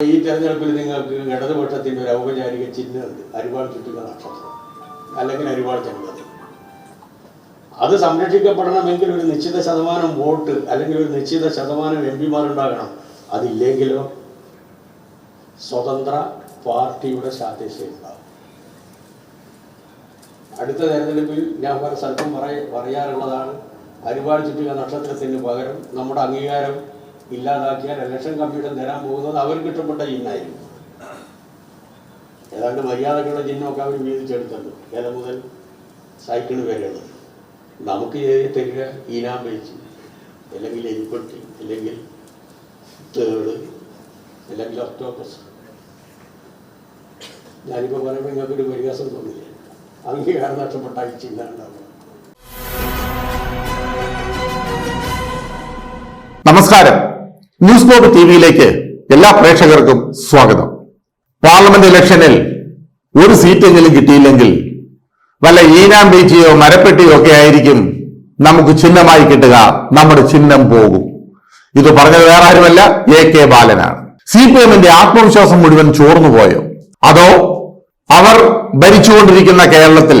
ഈ തെരഞ്ഞെടുപ്പിൽ നിങ്ങൾക്ക് ഇടതുപക്ഷത്തിന്റെ ഒരു ഔപചാരിക ചിഹ്നമുണ്ട് അരിവാൾ ചുറ്റുക നക്ഷത്രം. അല്ലെങ്കിൽ അരിവാൾ ചെമ്പത് അത് സംരക്ഷിക്കപ്പെടണമെങ്കിൽ ഒരു നിശ്ചിത ശതമാനം വോട്ട് അല്ലെങ്കിൽ ഒരു നിശ്ചിത ശതമാനം എം പിമാരുണ്ടാകണം അതില്ലെങ്കിലോ സ്വതന്ത്ര പാർട്ടിയുടെ സാധ്യത ഉണ്ടാവും. അടുത്ത തെരഞ്ഞെടുപ്പിൽ ഞാൻ പല സ്ഥലത്തും പറയ പറയാറുള്ളതാണ് അരിവാൾ ചുറ്റുക നക്ഷത്രത്തിന് പകരം നമ്മുടെ അംഗീകാരം ഇല്ലാതാക്കിയാൽ ഇലക്ഷൻ കമ്മീഷൻ തരാൻ പോകുന്നത് അവർക്ക് ഇഷ്ടപ്പെട്ട ചിഹ്നമായിരിക്കും. ഏതാണ്ട് മര്യാദക്കുള്ള ചിഹ്നമൊക്കെ അവർ വീതിച്ചെടുത്തത് ഏത മുതൽ സൈക്കിൾ വരെയുള്ളത്. നമുക്ക് തരിക ഈനാം വെച്ച് അല്ലെങ്കിൽ എരിപ്പെട്ടി അല്ലെങ്കിൽ തേട് അല്ലെങ്കിൽ ഒക്ടോപ്പസ് ഞാനിപ്പോൾ പറയുമ്പോൾ നിങ്ങൾക്കൊരു പരിഹാസം തോന്നില്ല. അംഗീകാരം നഷ്ടപ്പെട്ട ഈ ചിഹ്നം ഉണ്ടാവുക. നമസ്കാരം. ന്യൂസ് ബോർഡ് ടി വിയിലേക്ക് എല്ലാ പ്രേക്ഷകർക്കും സ്വാഗതം. പാർലമെന്റ് ഇലക്ഷനിൽ ഒരു സീറ്റെങ്കിലും കിട്ടിയില്ലെങ്കിൽ വല്ല ഈനാം ബീച്ചിയോ മരപ്പെട്ടിയോ ഒക്കെ ആയിരിക്കും നമുക്ക് ചിഹ്നമായി കിട്ടുക. നമ്മുടെ ചിഹ്നം പോകും. ഇത് പറഞ്ഞത് വേറെ ആരുമല്ല എ കെ ബാലനാണ്. സി പി എമ്മിന്റെ ആത്മവിശ്വാസം മുഴുവൻ ചോർന്നു പോയോ? അതോ അവർ ഭരിച്ചുകൊണ്ടിരിക്കുന്ന കേരളത്തിൽ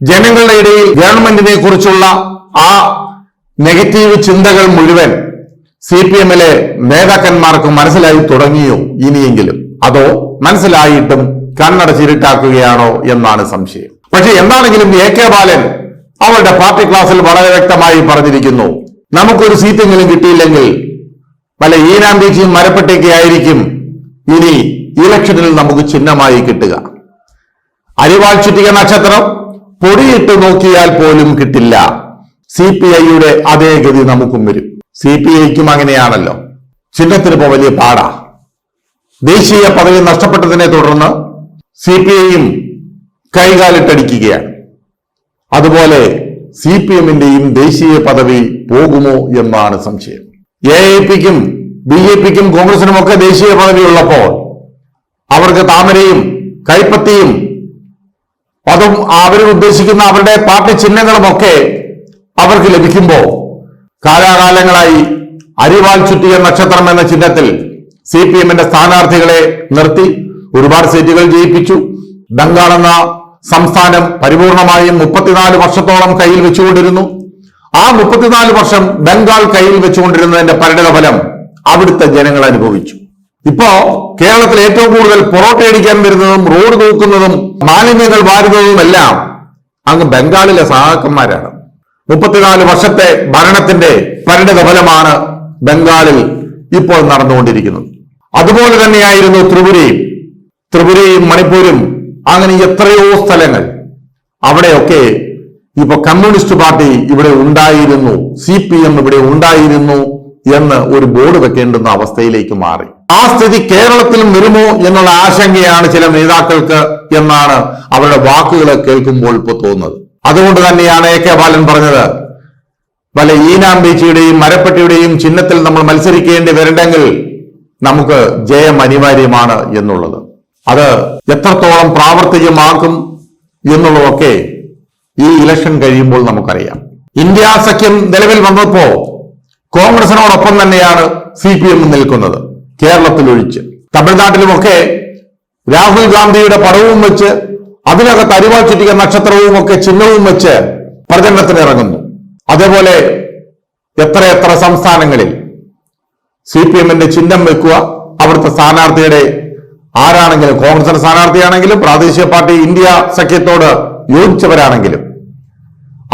ജനങ്ങളുടെ ഇടയിൽ ഗവൺമെന്റിനെ കുറിച്ചുള്ള ആ നെഗറ്റീവ് ചിന്തകൾ മുഴുവൻ സി പി എമ്മിലെ നേതാക്കന്മാർക്ക് മനസ്സിലായി തുടങ്ങിയോ ഇനിയെങ്കിലും? അതോ മനസ്സിലായിട്ടും കണ്ണടച്ചിരുട്ടാക്കുകയാണോ എന്നാണ് സംശയം. പക്ഷെ എന്താണെങ്കിലും എ കെ ബാലൻ അവരുടെ പാർട്ടി ക്ലാസ്സിൽ വളരെ വ്യക്തമായി പറഞ്ഞിരിക്കുന്നു. നമുക്കൊരു സീറ്റെങ്കിലും കിട്ടിയില്ലെങ്കിൽ പല ഈനാം ബീച്ചിയും മരപ്പെട്ടേക്ക് ആയിരിക്കും ഇനി ഇലക്ഷനിൽ നമുക്ക് ചിഹ്നമായി കിട്ടുക. അരിവാൾ ചുറ്റിക നക്ഷത്രം പൊടിയിട്ട് നോക്കിയാൽ പോലും കിട്ടില്ല. സി പി ഐയുടെ അതേ ഗതി നമുക്കും വരും. സി പി ഐക്കും അങ്ങനെയാണല്ലോ. ചിഹ്നത്തിന് ഇപ്പോൾ വലിയ പാടാ. ദേശീയ പദവി നഷ്ടപ്പെട്ടതിനെ തുടർന്ന് സി പി ഐയും കൈകാലിട്ടടിക്കുകയാണ്. അതുപോലെ സി പി എമ്മിന്റെയും ദേശീയ പദവി പോകുമോ എന്നാണ് സംശയം. എ ഐ പിക്കും ബി ജെ പിക്കും കോൺഗ്രസിനും ഒക്കെ ദേശീയ പദവി ഉള്ളപ്പോൾ അവർക്ക് താമരയും കൈപ്പത്തിയും അതും അവർ ഉദ്ദേശിക്കുന്ന അവരുടെ പാർട്ടി ചിഹ്നങ്ങളുമൊക്കെ അവർക്ക് ലഭിക്കുമ്പോൾ കാലാകാലങ്ങളായി അരിവാൾ ചുറ്റിയ നക്ഷത്രം എന്ന ചിഹ്നത്തിൽ സി പി എമ്മിന്റെ സ്ഥാനാർത്ഥികളെ നിർത്തി ഒരുപാട് സീറ്റുകൾ ജയിപ്പിച്ചു. ബംഗാൾ എന്ന സംസ്ഥാനം പരിപൂർണമായും മുപ്പത്തിനാല് വർഷത്തോളം കയ്യിൽ വെച്ചുകൊണ്ടിരുന്നു. ആ മുപ്പത്തിനാല് വർഷം ബംഗാൾ കയ്യിൽ വെച്ചുകൊണ്ടിരുന്നതിന്റെ പരിണിത ഫലം അവിടുത്തെ ജനങ്ങൾ അനുഭവിച്ചു. ഇപ്പോ കേരളത്തിൽ ഏറ്റവും കൂടുതൽ പൊറോട്ട അടിക്കാൻ വരുന്നതും റോഡ് തൂക്കുന്നതും മാലിന്യങ്ങൾ വാരുന്നതുമെല്ലാം അങ്ങ് ബംഗാളിലെ സഹാക്കന്മാരാണ്. മുപ്പത്തിനാല് വർഷത്തെ ഭരണത്തിന്റെ പരിണിത ഫലമാണ് ബംഗാളിൽ ഇപ്പോൾ നടന്നുകൊണ്ടിരിക്കുന്നത്. അതുപോലെ തന്നെയായിരുന്നു ത്രിപുരയും. ത്രിപുരയും മണിപ്പൂരും അങ്ങനെ എത്രയോ സ്ഥലങ്ങൾ. അവിടെയൊക്കെ ഇപ്പൊ കമ്മ്യൂണിസ്റ്റ് പാർട്ടി ഇവിടെ ഉണ്ടായിരുന്നു സി പി എം ഇവിടെ ഉണ്ടായിരുന്നു എന്ന് ഒരു ബോർഡ് വെക്കേണ്ടുന്ന അവസ്ഥയിലേക്ക് മാറി. ആ സ്ഥിതി കേരളത്തിലും വരുമോ എന്നുള്ള ആശങ്കയാണ് ചില നേതാക്കൾക്ക് എന്നാണ് അവരുടെ വാക്കുകൾ കേൾക്കുമ്പോൾ ഇപ്പോൾ തോന്നുന്നത്. അതുകൊണ്ട് തന്നെയാണ് എ കെ ബാലൻ പറഞ്ഞത്. വല്ല ഈനാം ബീച്ചിയുടെയും മരപ്പെട്ടിയുടെയും ചിഹ്നത്തിൽ നമ്മൾ മത്സരിക്കേണ്ടി വരണ്ടെങ്കിൽ നമുക്ക് ജയം അനിവാര്യമാണ് എന്നുള്ളത്. അത് എത്രത്തോളം പ്രാവർത്തികമാക്കും എന്നുള്ളതൊക്കെ ഈ ഇലക്ഷൻ കഴിയുമ്പോൾ നമുക്കറിയാം. ഇന്ത്യ സഖ്യം നിലവിൽ വന്നപ്പോ കോൺഗ്രസിനോടൊപ്പം തന്നെയാണ് സി പി എം നിൽക്കുന്നത് കേരളത്തിൽ ഒഴിച്ച് തമിഴ്നാട്ടിലുമൊക്കെ രാഹുൽ ഗാന്ധിയുടെ പടവും വെച്ച് അതിനകത്ത് അരിവാൾ നക്ഷത്രവും ഒക്കെ ചിഹ്നവും വെച്ച് പ്രചരണത്തിന് ഇറങ്ങുന്നു. അതേപോലെ എത്ര സംസ്ഥാനങ്ങളിൽ സി പി എമ്മിന്റെ ചിഹ്നം വെക്കുക അവിടുത്തെ സ്ഥാനാർത്ഥിയുടെ ആരാണെങ്കിലും കോൺഗ്രസിന്റെ സ്ഥാനാർത്ഥിയാണെങ്കിലും പ്രാദേശിക പാർട്ടി ഇന്ത്യ സഖ്യത്തോട് യോജിച്ചവരാണെങ്കിലും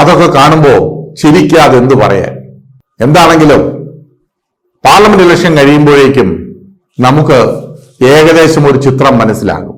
അതൊക്കെ കാണുമ്പോൾ ചിരിക്കാതെ എന്തു പറയാൻ? എന്താണെങ്കിലും പാർലമെന്റ് ഇലക്ഷൻ കഴിയുമ്പോഴേക്കും നമുക്ക് ഏകദേശം ഒരു ചിത്രം മനസ്സിലാകും.